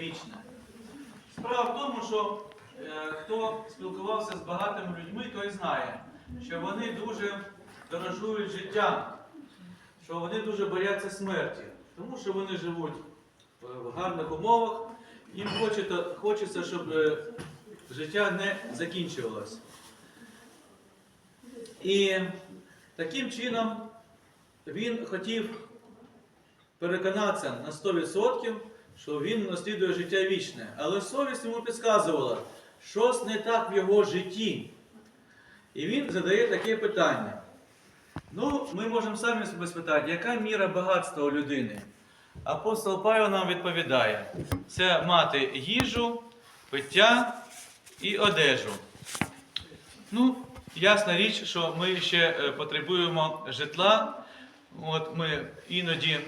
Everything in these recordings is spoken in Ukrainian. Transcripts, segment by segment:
вічне. Справа в тому, що е, хто спілкувався з багатими людьми, той знає, що вони дуже дорожують життям, що вони дуже бояться смерті, тому що вони живуть е, в гарних умовах, їм хочеться щоб е, життя не закінчувалося. І таким чином він хотів переконатися на 100%, що він наслідує життя вічне. Але совість йому підказувала, щось не так в його житті. І він задає таке питання. Ну, ми можемо самі себе спитати, яка міра багатства у людини? Апостол Павло нам відповідає: це мати їжу, пиття і одежу. Ну, ясна річ, що ми ще е, потребуємо житла. От ми іноді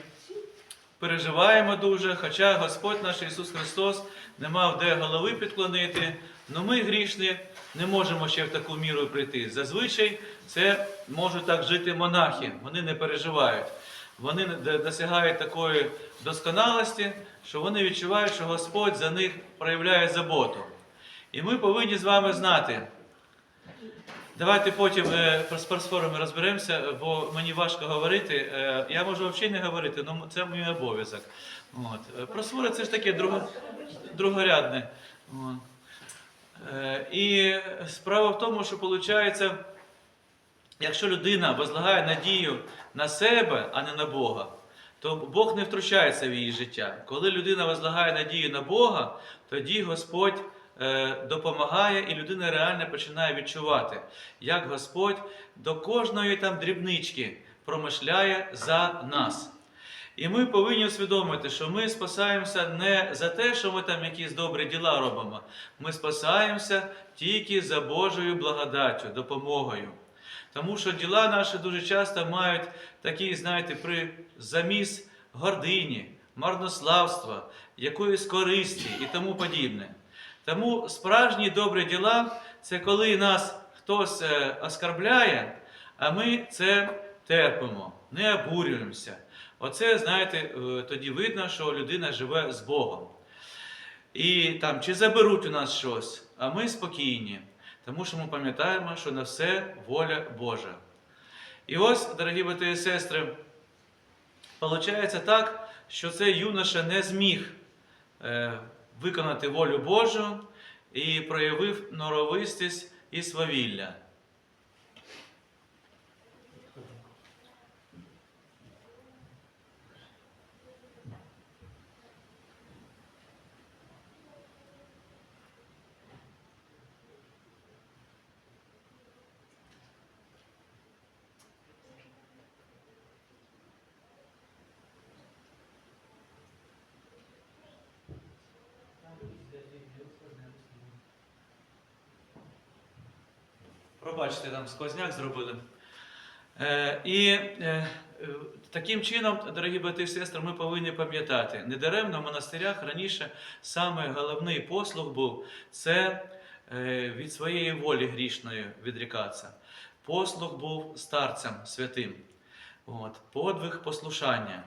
переживаємо дуже, хоча Господь наш Ісус Христос не мав де голови підклонити, але ми грішні не можемо ще в таку міру прийти. Зазвичай це можуть так жити монахи, вони не переживають. Вони досягають такої досконалості, що вони відчувають, що Господь за них проявляє заботу. І ми повинні з вами знати. Давайте потім е, про спортсфорами розберемося, бо мені важко говорити. Е, я можу взагалі не говорити, але це мій обов'язок. Е, Просфори це ж таке друго, другорядне. І справа в тому, що виходить, якщо людина возлагає надію на себе, а не на Бога, то Бог не втручається в її життя. Коли людина возлагає надію на Бога, тоді Господь допомагає, і людина реально починає відчувати, як Господь до кожної там дрібнички промишляє за нас. І ми повинні усвідомити, що ми спасаємося не за те, що ми там якісь добрі діла робимо. Ми спасаємося тільки за Божою благодаттю, допомогою. Тому що діла наші дуже часто мають такий, знаєте, при заміс гордині, марнославства, якоїсь користі і тому подібне. Тому справжні добрі діла це коли нас хтось е, оскарбляє, а ми це терпимо, не обурюємося. Оце, знаєте, е, тоді видно, що людина живе з Богом. І там чи заберуть у нас щось, а ми спокійні, тому що ми пам'ятаємо, що на все воля Божа. І ось, дорогі брати і сестри, виходить так, що цей юноша не зміг е, виконати волю Божу і проявив норовистість і свавілля. Пробачте, там сквозняк зробили. Е, і е, таким чином, дорогі брати і сестри, ми повинні пам'ятати, недаремно в монастирях раніше саме головний послуг був це е, від своєї волі грішної відрікатися. Послуг був старцем святим. От, подвиг послушання.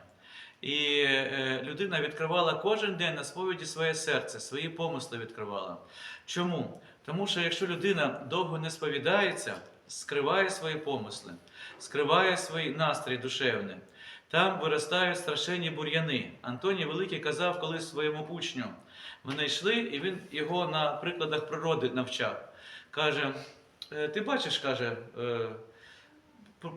І е, людина відкривала кожен день на сповіді своє серце, свої помисли відкривала. Чому? Тому що якщо людина довго не сповідається, скриває свої помисли, скриває свій настрій душевний, там виростають страшенні бур'яни. Антоній Великий казав колись своєму учню. Вони йшли, і він його на прикладах природи навчав. Каже: «Е, ти бачиш, каже, е,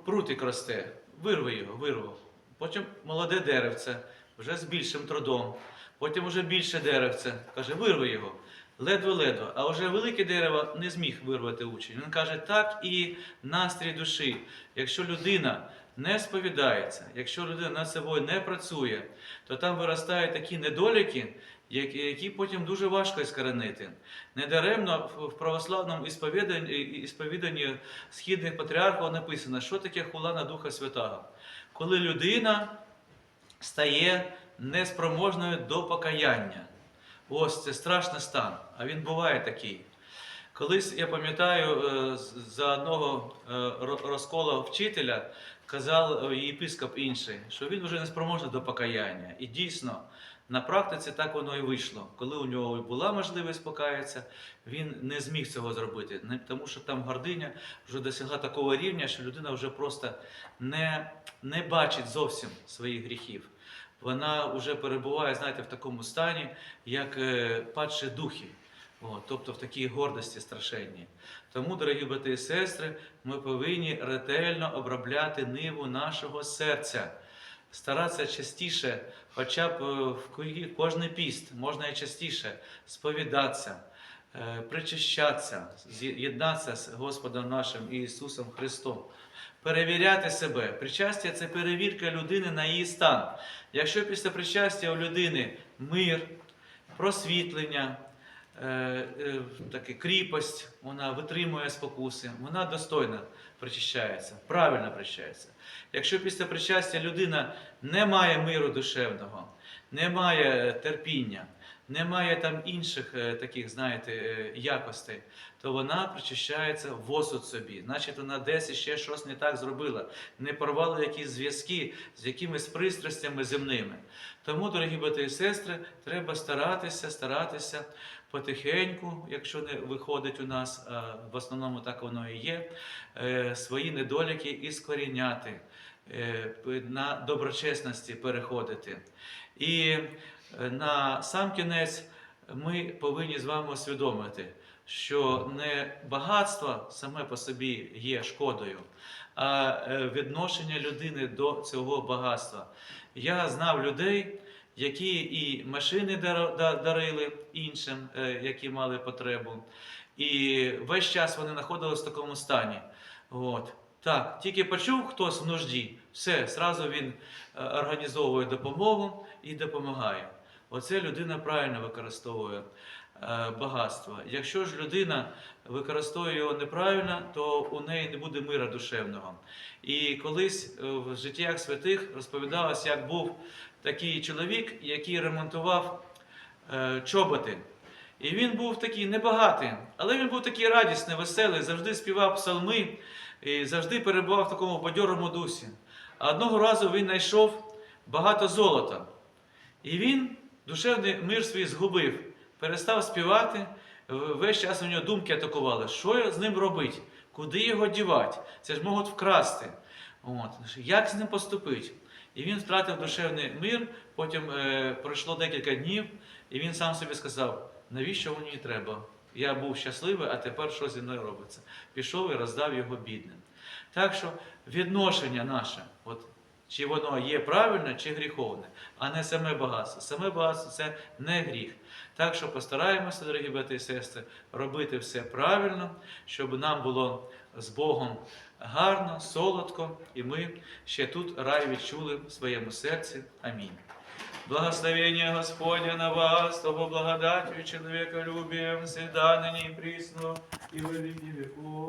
прутик росте, вирви його, вирвав. Потім молоде деревце, вже з більшим трудом. Потім вже більше деревце. Каже, вирви його. Ледве-ледве. А вже велике дерево не зміг вирвати учень. Він каже, так і настрій душі. Якщо людина не сповідається, якщо людина над собою не працює, то там виростають такі недоліки, які потім дуже важко іскоренити. Недаремно в- православному ісповіданні східних патріархів написано, що таке хула на Духа Святого. Коли людина стає неспроможною до покаяння. Ось це страшний стан, а він буває такий. Колись я пам'ятаю, е, за одного е, ро- розколу вчителя казав е, єпископ інший, що він вже не спроможний до покаяння. І дійсно, На практиці так воно і вийшло. Коли у нього була можливість покаятися, він не зміг цього зробити, тому що там гординя вже досягла такого рівня, що людина вже просто не, не бачить зовсім своїх гріхів. Вона вже перебуває, знаєте, в такому стані, як е, падші духи. О, тобто в такій гордості страшенній. Тому, дорогі брати і сестри, ми повинні ретельно обробляти ниву нашого серця, старатися частіше, хоча б е, в кожний піст, можна і частіше сповідатися, причащатися, з'єднатися з Господом нашим Ісусом Христом. Перевіряти себе. Причастя це перевірка людини на її стан. Якщо після причастя у людини мир, просвітлення, е, е, таке кріпость, вона витримує спокуси, вона достойно причащається, правильно причащається. Якщо після причастя людина не має миру душевного, не має терпіння, не має там інших е, таких, знаєте, е, якостей, то вона причащається в осуд собі. Значить, вона десь ще щось не так зробила, не порвала якісь зв'язки з якимись пристрастями земними. Тому, дорогі брати і сестри, треба старатися, старатися потихеньку, якщо не виходить у нас, а в основному так воно і є, е, свої недоліки іскоріняти, на доброчесності переходити. І на сам кінець ми повинні з вами усвідомити, що не багатство саме по собі є шкодою, а е, відношення людини до цього багатства. Я знав людей, які і машини дарили іншим, е, які мали потребу. І весь час вони знаходилися в такому стані. От. Так, тільки почув хтось в нужді, все, зразу він е, організовує допомогу і допомагає. Оце людина правильно використовує е, багатство. Якщо ж людина використовує його неправильно, то у неї не буде мира душевного. І колись е, в життях святих розповідалось, як був такий чоловік, який ремонтував е, чоботи. І він був такий небагатий, але він був такий радісний, веселий, завжди співав псалми і завжди перебував в такому бадьорому дусі. А одного разу він знайшов багато золота. І він душевний мир свій згубив, перестав співати. Весь час у нього думки атакували, що з ним робити, куди його дівати, це ж можуть вкрасти. От. Як з ним поступити? І він втратив душевний мир, потім е, пройшло декілька днів, і він сам собі сказав, навіщо мені треба? Я був щасливий, а тепер що зі мною робиться? Пішов і роздав його бідним. Так що відношення наше, от, чи воно є правильне, чи гріховне, а не саме багатство. Саме багатство це не гріх. Так що постараємося, дорогі брати і сестри, робити все правильно, щоб нам було з Богом гарно, солодко, і ми ще тут рай відчули в своєму серці. Амінь. Благословение Господня на вас, того благодатью и человеколюбием, всегда, ныне и присно, и во.